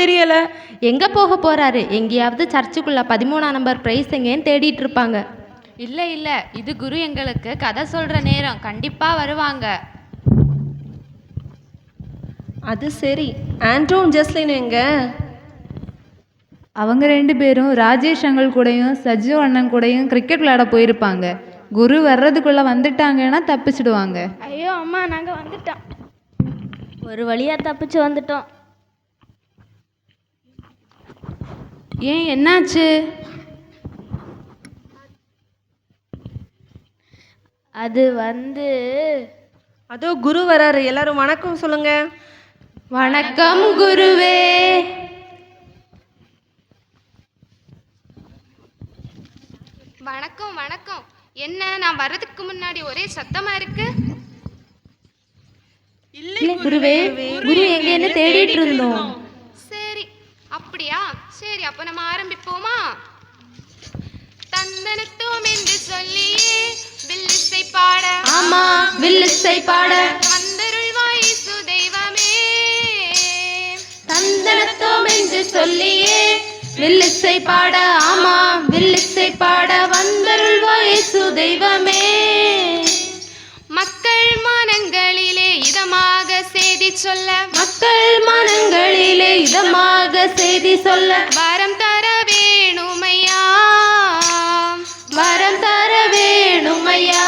தெரியல. எங்கே போக போகிறாரு எங்கேயாவது சர்ச்சுக்குள்ளே பதிமூணாம் நம்பர் ப்ரைஸ் எங்கேன்னு தேடிட்டு இருப்பாங்க. இல்லை இல்லை. இது குரு எங்களுக்கு கதை சொல்கிற நேரம். கண்டிப்பாக வருவாங்க. அது சரி. ஆண்ட்ரோவும் ஜஸ்லின் எங்க? அவங்க ரெண்டு பேரும் ராஜேஷ் அங்கிள் கூடயும் சஜ்ஜு அண்ணன் கூடயும் கிரிக்கெட் விளையாட போயிருப்பாங்க. குரு வர்றதுக்குள்ளே வந்துட்டாங்கன்னா தப்பிச்சிடுவாங்க. ஐயோ அம்மா நாங்கள் வந்துட்டோம். ஒரு வழியாக தப்பிச்சு வந்துட்டோம். ஏன் என்னாச்சு? அது வந்து அதோ குரு வராரு. எல்லாரும் வணக்கம் சொல்லுங்க. வணக்கம் குருவே. வணக்கம் வணக்கம். என்ன நான் வர்றதுக்கு முன்னாடி ஒரே சத்தமா இருக்கு? இல்லை குருவே குரு எங்கேன்னு தேடிட்டு இருந்தோம். சரி அப்படியா? சரி அப்ப நம்ம ஆரம்பிப்போமா? தந்தனத்தோம் என்று சொல்லியே வில்லிசை பாட. ஆமா வில்லிசை பாட. வந்தருள்வாய் இயேசு தெய்வமே தந்தனத்தோம் என்று சொல்லியே வில்லிசை பாட. ஆமா வில்லிசை பாட. வந்தருள்வாய் இயேசு தெய்வமே மக்கள் மனங்களிலே செய்தி சொல்ல. மக்கள் மனங்களிலே இதமாக செய்தி சொல்ல. வரம் தர வேணுமையா? வரம் தர வேணுமையா?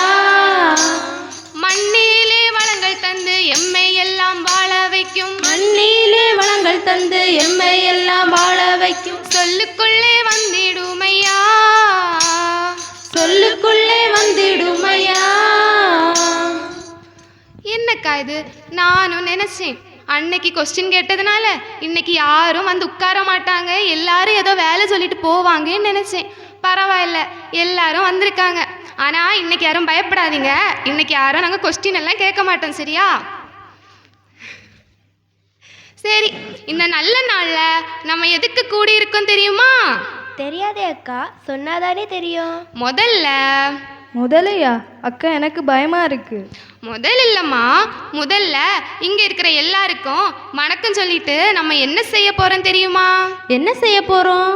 மண்ணிலே வளங்கள் தந்து எம்மை எல்லாம் வாழ வைக்கும். மண்ணிலே வளங்கள் தந்து எம்மை எல்லாம் வாழ வைக்கும். சொல்லுக்குள்ளே வந்திடுமையா? சொல்லுக்குள்ளே வந்திடுமையா? என்னக்கா இது? நானும் நினைச்சேன். அன்னைக்கு கொஸ்டின் கேட்டதுனால இன்னைக்கு யாரும் வந்து உட்கார மாட்டாங்க. எல்லாரும் ஏதோ வேலை சொல்லிட்டு போவாங்கன்னு நினைச்சேன். பரவாயில்ல எல்லாரும் வந்திருக்காங்க. ஆனா இன்னைக்கு யாரும் பயப்படாதீங்க. இன்னைக்கு யாரும் நாங்கள் கொஸ்டின் எல்லாம் கேட்க மாட்டோம் சரியா? சரி இந்த நல்ல நாள்ல நம்ம எதுக்கு கூடி இருக்கோம் தெரியுமா? தெரியாதே அக்கா சொன்னாதானே தெரியும். முதல்ல முதலையா? அக்கா எனக்கு பயமா இருக்கு. முதல் இல்லைம்மா. முதல்ல இங்கே இருக்கிற எல்லாருக்கும் வணக்கம் சொல்லிட்டு நம்ம என்ன செய்ய போகிறோம் தெரியுமா? என்ன செய்ய போறோம்?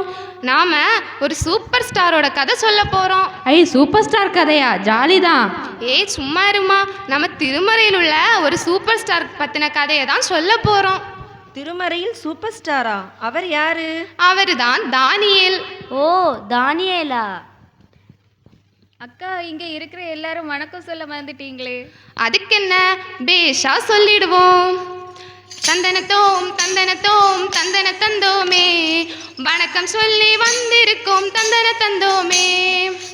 நாம ஒரு சூப்பர் ஸ்டாரோட கதை சொல்ல போகிறோம் ஐ சூப்பர் ஸ்டார் கதையா? ஜாலி தான். ஏய் சும்மா இருமா நம்ம திருமறையில் உள்ள ஒரு சூப்பர் ஸ்டார் பற்றின கதையை தான் சொல்ல போகிறோம் திருமறையில் சூப்பர் ஸ்டாரா அவர் யாரு? அவர் தான் தானியேல். ஓ தானியேலா? அக்கா இங்கே இருக்கிற எல்லாரும் வணக்கம் சொல்ல மறந்துட்டீங்களே. அதுக்கு என்ன பேஷா சொல்லிடுவோம். தந்தனத்தோம் தந்தனத்தோம் தந்தன தந்தோமே. வணக்கம் சொல்லி வந்திருக்கோம் தந்தன தந்தோமே.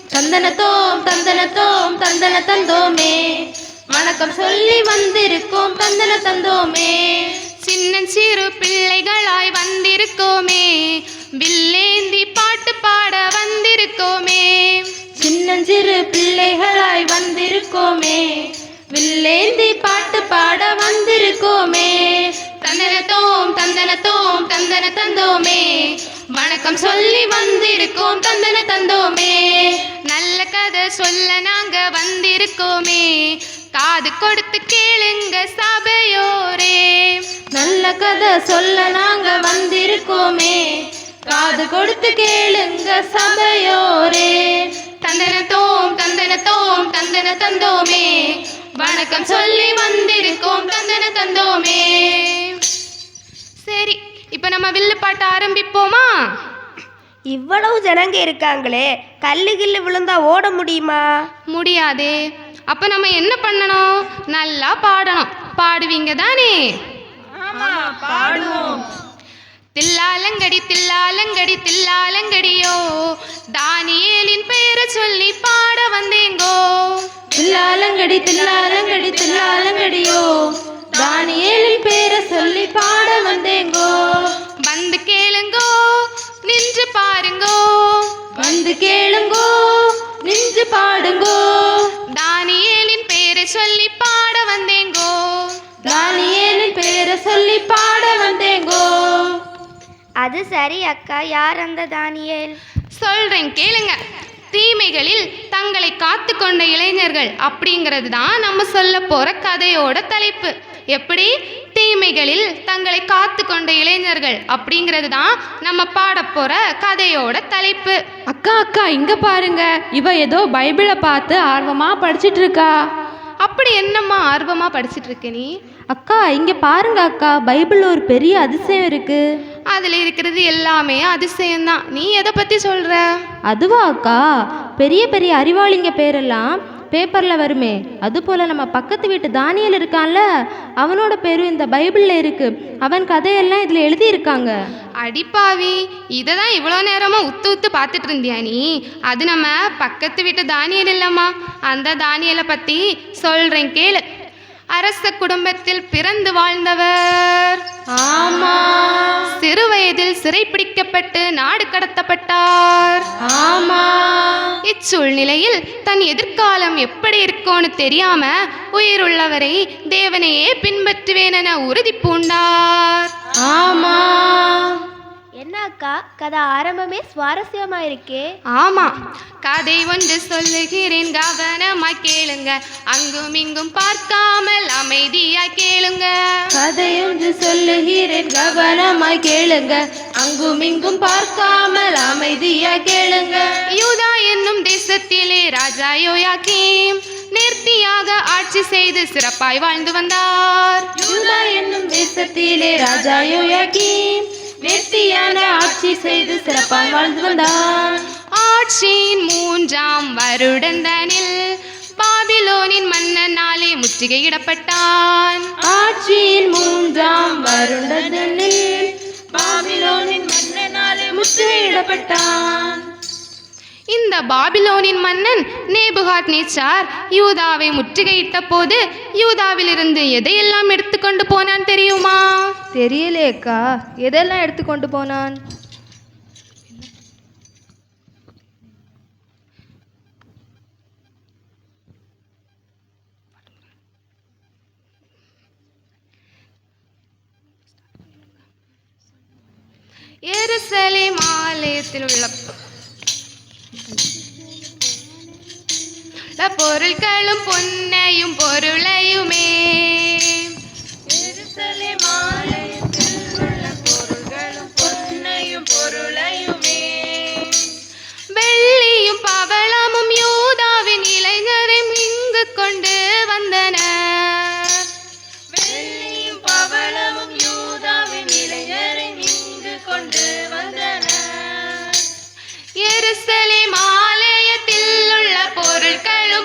தந்தனத்தோம் தந்தனத்தோம் தந்தன தந்தோமே. வணக்கம் சொல்லி வந்திருக்கோம் தந்தன தந்தோமே. சின்னஞ்சிறு பிள்ளைகளாய் வந்திருக்கோமே. வில்லேந்தி பாட்டு பாட வந்திருக்கோமே. சின்னஞ்சிறு பிள்ளைகளாய் வந்திருக்கோமே. வில்லேந்தி பாட்டு பாட வந்திருக்கோமே. தந்தனத்தோம் தந்தனத்தோம் தந்தன தந்தோமே. வணக்கம் சொல்லி வந்திருக்கோம் தந்தன தந்தோமே. நல்ல கதை சொல்ல நாங்க வந்திருக்கோமே. காது கொடுத்து கேளுங்க சபையோரே. நல்ல கதை சொல்ல நாங்க வந்திருக்கோமே. காது கொடுத்து கேளுங்க சபையோரே. தந்தனத்தோம் தந்தனத்தோம் தந்தன தந்தோமே. வணக்கம் சொல்லி வந்திருக்கோம் தந்தன தந்தோமே. சரி இப்போ நம்ம வில்லு பாட்ட ஆரம்பிப்போமா? இவ்வளவு ஜனங்க இருக்காங்களே கல்லு கில்லு விழுந்தா ஓட முடியுமா? முடியாதே. அப்போ நம்ம என்ன பண்ணணும்? நல்லா பாடணும். பாடுவீங்க தானே? தில்லாலங்கடி தில்லாலங்கடி தில்லாலங்கடியோ. தானியேலின் பெயரை சொல்லி பாட வந்தேங்கோ. தில்லாலங்கடி தில்லாலங்கடி தில்லாலங்கடியோ. தானியேலின் பேரை சொல்லி பாட வந்தேங்கோ. வந்து கேளுங்கோ நின்று பாருங்கோ. வந்து கேளுங்கோ நின்று பாடுங்கோ. தானியேலின் பெயரை சொல்லி பாட வந்தேங்கோ. தானியேலின் பேரை சொல்லி பாட வந்தேங்கோ. அது சரி அக்கா. யார் அந்த தானியேல்? சொல்றேன் கேளுங்க. தீமைகளில் தங்களை காத்து கொண்ட இளைஞர்கள் அப்படிங்கிறது தான் நம்ம சொல்ல போற கதையோட தலைப்பு. எப்படி? தீமைகளில் தங்களை காத்து கொண்ட இளைஞர்கள் அப்படிங்கிறது தான் நம்ம பாடப் போகிற கதையோட தலைப்பு. அக்கா அக்கா இங்கே பாருங்க. இவ ஏதோ பைபிளை பார்த்து ஆர்வமாக படிச்சிட்டு இருக்கா அப்படி என்னம்மா ஆர்வமாக படிச்சிட்டு இருக்க நீ? அக்கா இங்கே பாருங்க அக்கா. பைபிளில் ஒரு பெரிய அதிசயம் இருக்கு. அதில் இருக்கிறது எல்லாமே அதிசயம்தான். நீ எதை பற்றி சொல்கிற அதுவா அக்கா? பெரிய பெரிய அறிவாளிங்க பேரெல்லாம் பேப்பரில் வருமே. அதுபோல் நம்ம பக்கத்து வீட்டு தானியல் இருக்கான்ல அவனோட பேரும் இந்த பைபிளில் இருக்கு. அவன் கதையெல்லாம் இதில் எழுதியிருக்காங்க. அடிப்பாவி இதை தான் இவ்வளோ நேரமாக உத்து உத்து பார்த்துட்டு இருந்தியா நீ? அது நம்ம பக்கத்து வீட்டு தானியல் இல்லைம்மா. அந்த தானியலை பற்றி சொல்கிறேன் கேளு. அரச குடும்பத்தில் பிறந்து வாழ்ந்தவர். ஆமா. சிறு வயதில் சிறைப்பிடிக்கப்பட்டு நாடு கடத்தப்பட்டார். ஆமா. இச்சூழ்நிலையில் தன் எதிர்காலம் எப்படி இருக்கும்னு தெரியாம உயிருள்ளவரை தேவனையே பின்பற்றுவேன் என உறுதி பூண்டார். ஆமா. அக்கா கதை ஆரம்பமே சுவாரஸ்யமா இருக்கே ஆமா. கதை ஒன்று சொல்லுகிறேன் கவனமாய் கேளுங்க. அங்கும் இங்கும் பார்க்காமல் அமைதியா கேளுங்க. கதையொன்று சொல்லுகிறேன் கவனமாய் கேளுங்க. அங்கும் இங்கும் பார்க்காமல் அமைதியா கேளுங்க. யூதா என்னும் தேசத்திலே ராஜா யோயாக்கீம் நேர்த்தியாக ஆட்சி செய்து சிறப்பாய் வாழ்ந்து வந்தார். யூதா என்னும் தேசத்திலே ராஜா யோயாக்கீம் நேர்த்தியான ஆட்சி செய்து சிறப்பாய் வாழ்ந்து வந்தான். ஆட்சியின் மூன்றாம் வருடந்தனில் பாபிலோனின் மன்னனாலே முற்றுகையிடப்பட்டான். ஆட்சியின் மூன்றாம் வருடத்தில் பாபிலோனின் மன்னனாலே முற்றுகையிடப்பட்டான். இந்த பாபிலோனின் மன்னன் நேபுகாத் நேச்சார் யூதாவை முற்றுகையிட்ட போது யூதாவிலிருந்து எதையெல்லாம் எடுத்துக்கொண்டு போனான் தெரியுமா? தெரியலையேக்கா எதெல்லாம் எடுத்து கொண்டு போனான்? எருசலேம் ஆலயத்தில் உள்ள பொருட்களும் பொன்னையும் பொருளையுமே.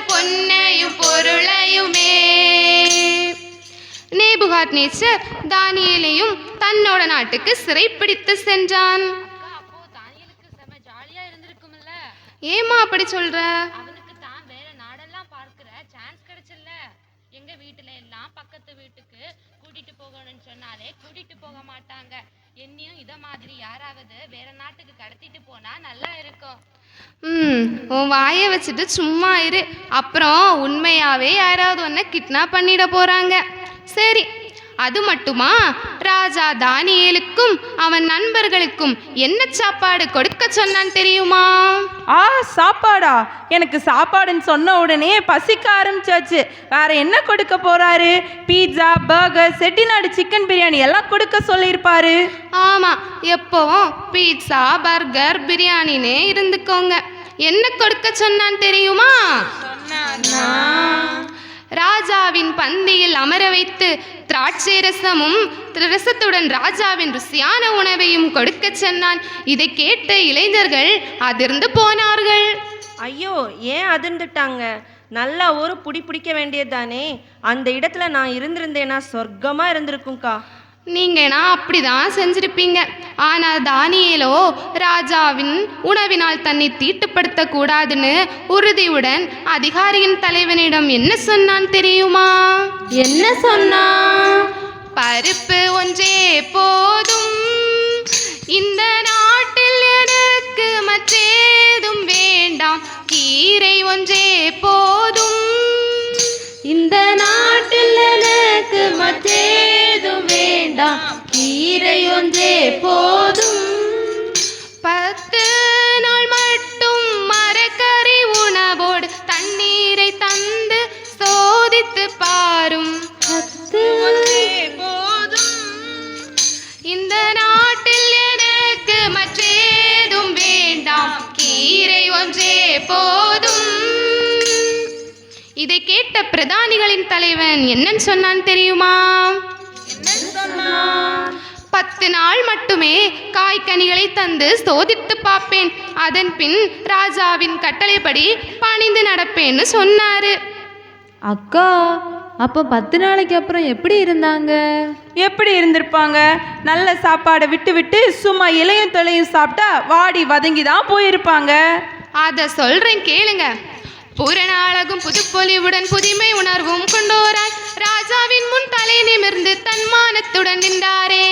பொன்னையும் பொருளையுமே. நேபுகாத் நேச்சர் தானியலையும் தன்னோட நாட்டுக்கு சிறைப்பிடித்து சென்றான். ஏமா அப்படி சொல்ற? அவனுக்கு தான் வேற நாடெல்லாம் பார்க்கிற சான்ஸ் கிடைச்சல எங்க வீட்டுல எல்லாம் பக்கத்து வீட்டுக்கு கூட்டிட்டு போகணும்னு சொன்னாலே கூட்டிட்டு போக மாட்டாங்க. என்னையும் இத மாதிரி யாராவது வேற நாட்டுக்கு கடத்திட்டு போனா நல்லா இருக்கும். ம் உன் வாயை வச்சுட்டு சும்மா இரு. அப்புறம் உண்மையாவே யாராவது ஒன்றை கிட்னாப் பண்ணிட போறாங்க. சரி அது மட்டுமா? ராஜா தானியேலுக்கும் அவன் நண்பர்களுக்கும் என்ன சாப்பாடு கொடுக்க சொன்னான் தெரியுமா? ஆ சாப்பாடா. எனக்கு சாப்பாடுன்னு சொன்ன உடனே பசிக்க ஆரம்பிச்சாச்சு. வேற என்ன கொடுக்க போறாரு? Pizza burger Chettinad chicken biryani எல்லாம் கொடுக்க சொல்லியிருப்பாரு. ஆமாம் எப்போவும் பீட்சா பர்கர் பிரியாணினே இருந்துக்கோங்க. என்ன கொடுக்க சொன்னான் தெரியுமா? ராஜாவின் பந்தியில் அமர வைத்து திராட்சை ரசமும் ரசத்துடன் ராஜாவின் ருசியான உணவையும் கொடுக்க சொன்னான். இதை கேட்ட இளைஞர்கள் அதிர்ந்து போனார்கள். ஐயோ ஏன் அதிர்ந்துட்டாங்க? நல்லா ஒரு புடி பிடிக்க வேண்டியதுதானே? அந்த இடத்துல நான் இருந்திருந்தேனா சொர்க்கமாக இருந்திருக்கும்க்கா. நீங்கன்னா அப்படிதான் செஞ்சிருப்பீங்க. ஆனால் தானியேலோ ராஜாவின் உணவினால் தன்னை தீட்டுப்படுத்த கூடாதுன்னு உறுதியுடன் அதிகாரியின் தலைவனிடம் என்ன சொன்னான் தெரியுமா? என்ன சொன்னா? பருப்பு ஒன்றே போதும். இந்த நாட்டில் எனக்கு மற்றேதும் வேண்டாம். கீரை ஒன்றே போதும். இந்த நாட்டில் இறையொன்றே போதும். பத்து நாள் மட்டும் மரக்கறி உணவோடு தண்ணீரை தந்து சோதித்து பாரும். பத்து போதும். இந்த நாட்டில் எனக்கு மற்றேதும் வேண்டாம். கீரை ஒன்றே போதும். இதை கேட்ட பிரதானிகளின் தலைவன் என்னன்னு சொன்னான் தெரியுமா? சொன்னான்? பத்து நாள் மட்டுமே காய்கனிகளை தந்து சோதித்து பார்ப்பேன். அதன் பின் ராஜாவின் கட்டளைப்படி பணிந்து நடப்பேன்னு சொன்னாரு. அக்கா அப்போ பத்து நாளைக்கு அப்புறம் எப்படி இருந்தாங்க? எப்படி இருந்திருப்பாங்க? நல்ல சாப்பாடை விட்டு விட்டு சும்மா இலையும் தொலையும் சாப்பிட்டா வாடி வதங்கி தான் போயிருப்பாங்க. அத சொல்றேன் கேளுங்க. பூரண அழகும் புதுப்பொலிவுடன் புதுமை உணர்வும் கொண்டோராய் ராஜாவின் முன் தலை நிமிர்ந்து தன்மானத்துடன் நின்றாரே.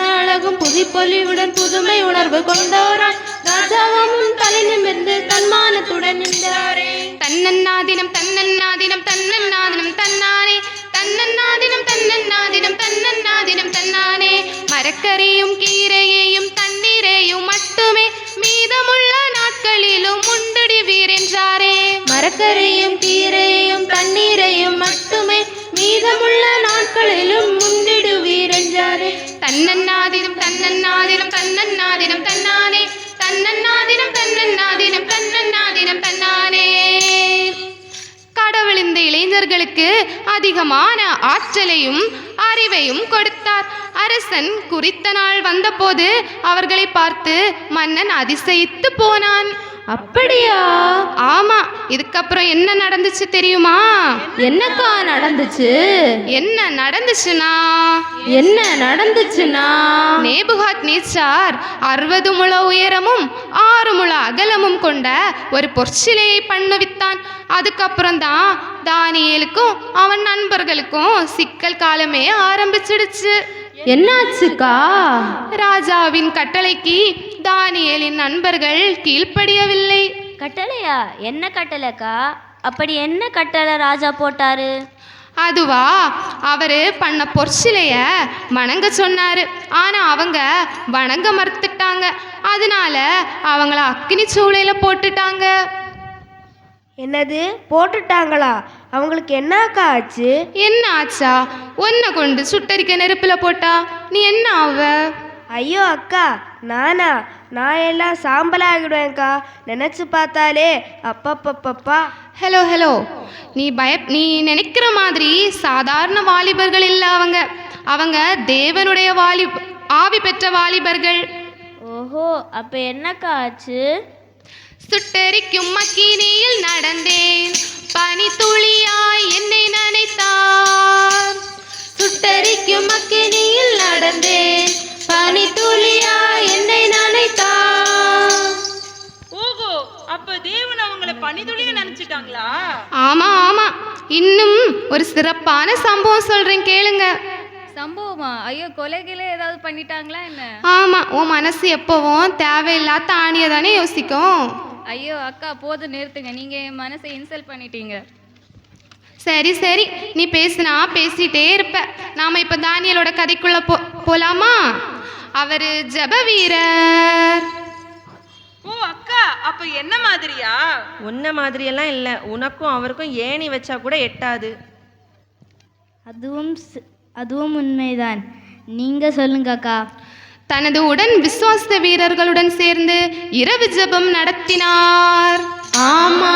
அழகும் புதுப்பொலிவுடன் புதுமை உணர்வு கொண்டோராய் ராஜாவும் தலை நிமிர்ந்து தன்மானத்துடன் நின்றாரே. தன்னன்னாதினம் தன்னன்னாதினம் தன்னன்னாதினம் தன்னானே. தன்னன்னாதினம் தன்னன்னாதினம் தன்னன்னாதினம் தன்னானே. மரக்கறியும் கீரையையும் கரக்கரையும் மரக்கரையும் கீரையும் தண்ணீரையும் மட்டுமே மீதமுள்ள நாட்களிலும் முன்னிடுவீர் தன்னன்னாதினம் தன்னன்னாதினம் தன்னன்னாதினம் தன்னானே. தன்னன்னாதினம் தன்னன்னாதினம் தன்னன்னாதினம் தன்னானே. கடவுள் இந்த இளைஞர்களுக்கு அதிகமான ஆற்றலையும் அறிவையும் கொடுத்தார். அரசன் குறித்த நாள் வந்தபோது அவர்களை பார்த்து மன்னன் அதிசயித்து போனான். அப்படியா? ஆமா இதுக்கப்புறம் என்ன நடந்துச்சு தெரியுமா? என்னக்கா நடந்துச்சு? என்ன நடந்துச்சுன்னா என்ன நடந்துச்சுன்னா நேபுகாத் நேச்சார் அறுபது முழ உயரமும் ஆறு முழ அகலமும் கொண்ட ஒரு பொற்சிலையை பண்ணுவித்தான். அதுக்கப்புறம் தான் தானியேலுக்கும் அவன் நண்பர்களுக்கும் சிக்கல் காலமே ஆரம்பிச்சிடுச்சு. என்னாச்சுக்கா? ராஜாவின் கட்டளைக்கு தானியேலின் நண்பர்கள் கீழ்ப்படியவில்லை. கட்டளையா? என்ன கட்டளைக்கா? அப்படி என்ன கட்டளை ராஜா போட்டாரு? அதுவா அவரு பண்ண பொற்சிலைய வணங்க சொன்னாரு. ஆனா அவங்க வணங்க மறுத்துட்டாங்க. அதனால அவங்கள அக்கினி சூளையில போட்டுட்டாங்க. என்னது? போட்டுட்டாங்களா? அவங்களுக்கு என்னக்கா ஆச்சு? என்ன ஆச்சா உன்னை கொண்டு சுட்டரிக்க நெருப்புல போட்டா? நீ என்ன ஆவ? ஐயோ அக்கா நானா? நான் எல்லாம் சாம்பலாகிடுவேன்க்கா. நினச்சி பார்த்தாலே அப்பப்பப்பப்பா. Hello hello. நீ பய நீ நினைக்கிற மாதிரி சாதாரண வாலிபர்கள் இல்லை அவங்க. அவங்க தேவனுடைய வாலி ஆவி பெற்ற வாலிபர்கள். ஓஹோ அப்ப என்னக்கா ஆச்சு? சுட்டெரிக்கும் மக்கினியில் நடந்தேன். பனி துளியாய் என்னை சொல்றேன் கேளுங்க. சம்பவமா? ஐயோ கொலைகளே ஏதாவது பண்ணிட்டாங்களா என்ன? ஆமா உன் மனசு எப்பவும் தேவையில்லாத தானியை தானே யோசிக்கும். ஐயோ அக்கா போதும் நிறுத்துங்க. நீங்க என் மனசை இன்சல்ட் பண்ணிட்டீங்க. சரி சரி. நீ பேசுனா பேசிட்டே இருப்ப. நாம இப்ப தானியலோட கதைக்குள்ள போ போலாமா? அவரு ஜப வீரர் ஓ அக்கா அப்ப என்ன மாதிரியா? உன்ன மாதிரியெல்லாம் இல்லை. உனக்கும் அவருக்கும் ஏணி வச்சா கூட எட்டாது. அதுவும் அதுவும் உண்மைதான். நீங்க சொல்லுங்க அக்கா. தனது உடன் விசுவாச வீரர்களுடன் சேர்ந்து இரவு ஜெபம் நடத்தினார். ஆமா.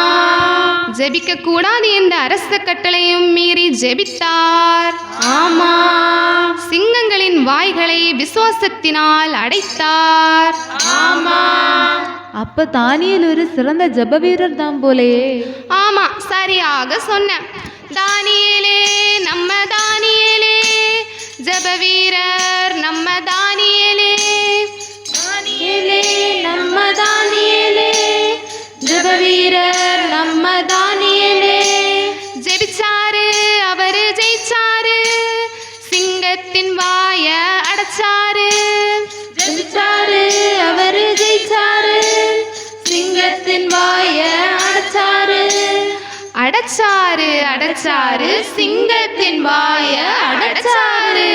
ஜெபிக்க கூடாது என்ற அரச கட்டளையும் மீறி ஜெபித்தார். ஆமா. சிங்கங்களின் வாய்களை விசுவாசத்தினால் அடைத்தார். ஆமா. அப்போ தானியல் ஒரு சிறந்த ஜெப வீரர் தான் போலயே. ஆமா சரியாக சொன்ன தானியலே நம்ம தானியலே ஜபவீரா அடைச்சாரு அடைச்சாரு சிங்கத்தின் வாய அடைச்சாரு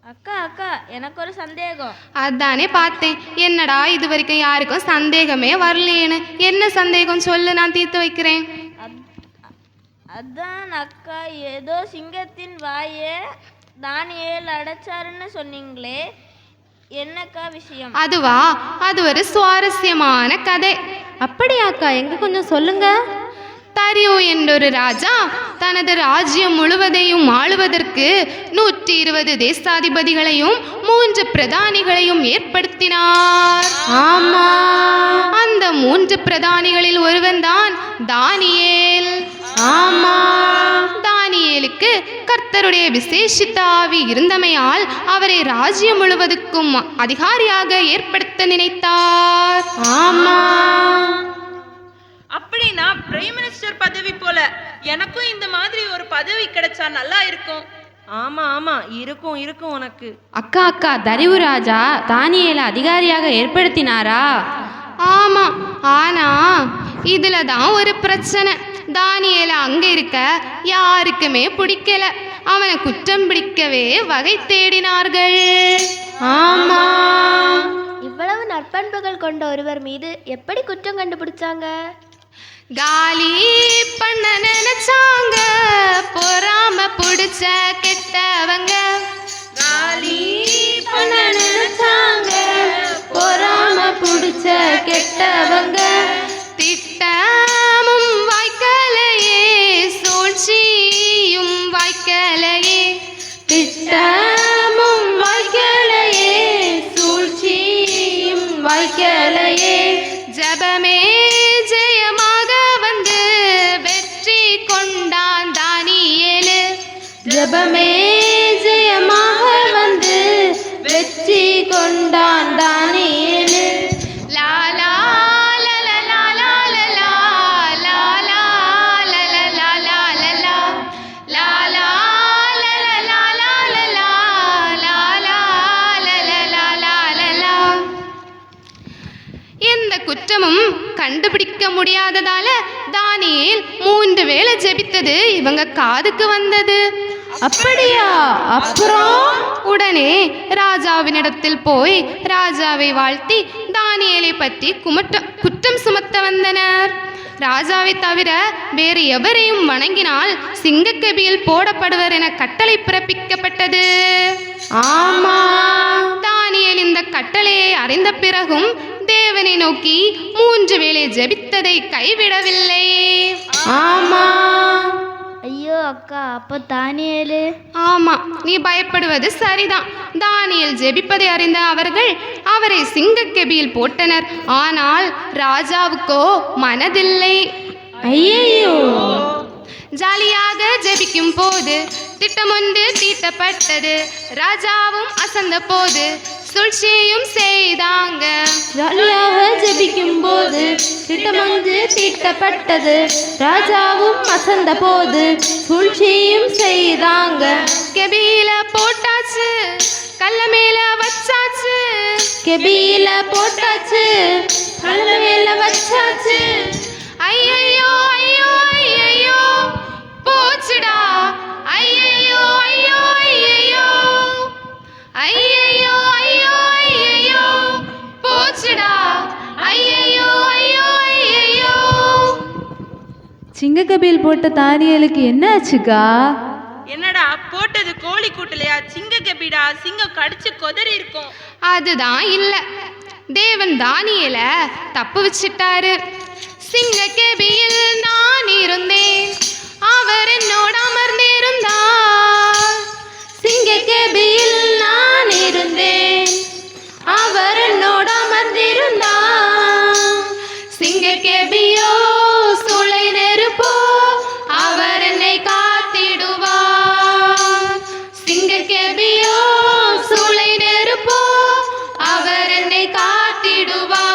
அக்கா அக்கா எனக்கு ஒரு சந்தேகம். அதானே பார்த்தேன். என்னடா இது வரைக்கும் யாருக்கும் சந்தேகமே வரலையேன்னு என்ன சந்தேகம்? சொல்லு நான் தீர்த்து வைக்கிறேன். அத்- அதான் அக்கா ஏதோ சிங்கத்தின் வாயை தானியேல் அடைச்சாருன்னு சொன்னீங்களே. என்னக்கா விஷயம்? அதுவா? அது ஒரு சுவாரஸ்யமான கதை. அப்படியாக்கா எங்க கொஞ்சம் சொல்லுங்க. தரியு என்றொரு ராஜா தனது ராஜ்யம் முழுவதையும் ஆளுவதற்கு நூற்றி இருபது தேசாதிபதிகளையும் மூன்று பிரதானிகளையும் ஏற்படுத்தினார். ஆமா. அந்த மூன்று பிரதானிகளில் ஒருவன்தான் தானியேல். ஆமா. தானியேலுக்கு கர்த்தருடைய விசேஷித்த ஆவி இருந்தமையால் அவரை ராஜ்யம் முழுவதுக்கும் அதிகாரியாக ஏற்படுத்த நினைத்தார். ஆமா அப்படின்னா பிரைம் மினிஸ்டர் பதவி போல எனக்கும் இந்த மாதிரி ஒரு பதவி கிடைச்சா நல்லா இருக்கும். ஆமா ஆமா இருக்கும் இருக்கும் உனக்கு. அக்கா அக்கா தரிவு ராஜா தானியேல அதிகாரியாக ஏற்படுத்தினாரா? ஆமா ஆனா இதுல தான் ஒரு பிரச்சனை. தானியேல அங்க இருக்க யாருக்குமே பிடிக்கல. அவனை குற்றம் பிடிக்கவே வகை தேடினார்கள். ஆமா. இவ்வளவு நற்பண்புகள் கொண்ட ஒருவர் மீது எப்படி குற்றம் கண்டுபிடிச்சாங்க? காலி பண்ண நினைச்சாங்க. பொறாம புடிச்ச கெட்டவங்க. காலி பண்ண நினைச்சாங்க. பொறாம புடிச்ச கெட்டவங்க. திட்டமும் வைக்கலையே சூழ்ச்சியும் வைக்கலையே. ஜபமே ஜெயமாக வந்து வெற்றி கொண்டான் தானியேலு. ஜபமே கண்டுபிடிக்க முடியாததால தானியேல் மூன்று வேளை ஜெபித்தது. இவங்க காதுக்கு வந்தது. அப்படியா? அப்புறம்? உடனே ராஜாவினிடத்தில் போய் ராஜாவை வாழ்த்தி தானியலை பற்றி குமட்ட குற்றம் சுமத்த வந்தனர். ராஜாவை தவிர வேறு எவரையும் வணங்கினால் சிங்கக்கபியில் போடப்படுவர் என கட்டளை பிறப்பிக்கப்பட்டது. ஆமா. தானியல் இந்த கட்டளையை அறிந்த பிறகும் தேவனை நோக்கி மூன்று வேளை ஜெபித்ததை கைவிடவில்லை. ஆமா. ஐயோ அக்கா அப்ப தானியேலு? ஆமா நீ பயப்படுவது சரிதான். தானியேல் ஜெபிப்பதை அறிந்த அவர்கள் அவரை சிங்கக்கெபியில் போட்டனர். ஆனால் ராஜாவுக்கோ மனதில்லை. ஐயையோ. ஜாலியாக ஜெபிக்கும் போது திட்டமொன்று தீட்டப்பட்டது. ராஜாவும் அசந்த போது சூழ்ச்சியும் செய்தாங்க சிரிக்கும் போது திட்டமஞ்சு தீட்டப்பட்டது. ராஜாவும் அசந்த போது சூழ்ச்சியும் செய்தாங்க. கெபியில போட்டாச்சு. கல்லமேல வச்சாச்சு. கெபியில போட்டாச்சு. கல்லமேல வச்சாச்சு. ஐயோ ஐயோ ஐயோ போச்சுடா. ஐயோ ஐயோ ஐயோ ஐயோ ஐயோ ஐயோ போச்சுடா. ஐயோ சிங்கக்கபியில் போட்ட தானியலுக்கு என்ன ஆச்சுக்கா என்னடா போட்டது கோழி கூட்டலையா? சிங்க கபிடா சிங்கம் கடிச்சு கொதறி இருக்கும். அதுதான் இல்ல. தேவன் தானியல தப்பு வச்சிட்டாரு. சிங்க கெபியில் நான் இருந்தேன். அவர் என்னோட அமர்ந்திருந்தார். சிங்க கெபியில் நான் இருந்தேன். அவர் என்னோட அமர்ந்திருந்தார் சிங்க கேபியோ சுளை நெருப்போ அவர் என்னை காத்திடுவார். சிங்க கேபியோ சுளை நெருப்போ அவர் என்னை காத்திடுவார்.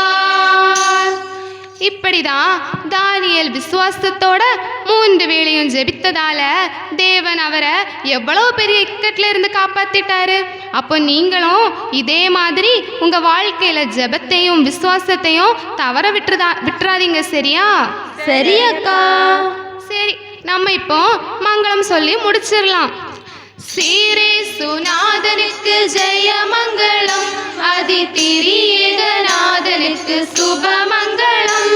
இப்படிதான் தானியேல் விசுவாசத்தோட மூன்று வேளையும் ஜெபித்ததால தேவன் அவரை எவ்வளவு பெரிய இக்கட்ல இருந்து காப்பாத்திட்டாரு. அப்போ நீங்களும் இதே மாதிரி உங்க வாழ்க்கையில ஜெபத்தையும் விசுவாசத்தையும் தவற விட்டுறதா விட்டுறாதீங்க சரியா? சரி அக்கா. சரி நம்ம இப்போ மங்களம் சொல்லி முடிச்சிடலாம். சீரே சுநாதனுக்கு ஜெயமங்களம் அதி திரியேகநாதனுக்கு சுபமங்களம்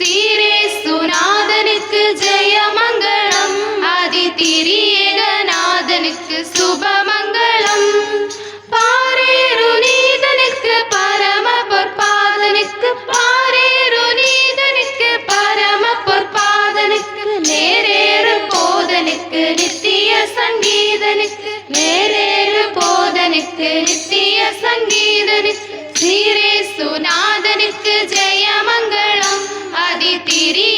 ஸ்ரீரேசுநாதனுக்கு ஜெயமங்கலம். அதி திரியேகநாதனுக்கு சுபமங்கலம். பாரேரு நீதனுக்கு பரம பொற்பாதனுக்கு பாரேரு நீதனுக்கு பரம பொற்பாதனுக்கு நேரேறு போதனுக்கு நித்திய சங்கீதனுக்கு நேரேறு போதனுக்கு நித்திய சங்கீதனுக்கு ஸ்ரீரேசுநாதனுக்கு ஜெயம அதி